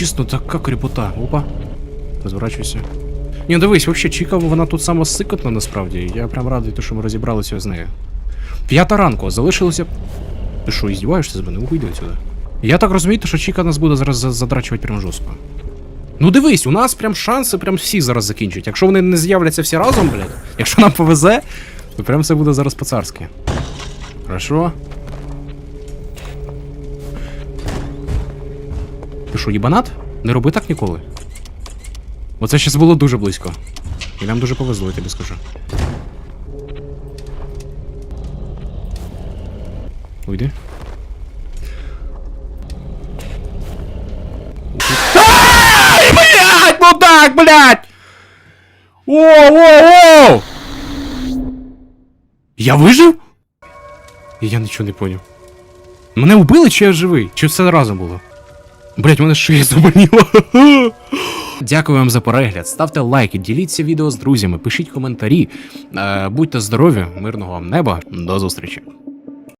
чесно, така кріпота. Опа. Розворачуйся. Ні, ну дивись, взагалі, Чіка, вона тут сама сикотна насправді. Я прям радий, що ми розібралися з нею. П'ята ранку, залишилося. Ти що, іздіваєшся з мене? Уйди отсюди. Я так розумію, що Чіка нас буде зараз задрачувати прям жорстко. Ну дивись, у нас прям шанси прям всі зараз закінчать. Якщо вони не з'являться всі разом, блядь, якщо нам повезе, то прям все буде зараз по-царськи. Хорошо. Ти що, їбанат? Не роби так ніколи. Оце щас було дуже близько. І нам дуже повезло, я тобі скажу. Уйди. Ай, блядь, мудак, блядь! Воу-воу-воу! Я вижив? Я нічого не поняв. Мене вбили, чи я живий? Чи все разом було? Блять, мене шия заболіла. Дякую вам за перегляд. Ставте лайки, діліться відео з друзями, пишіть коментарі. Е, будьте здорові, мирного вам неба. До зустрічі.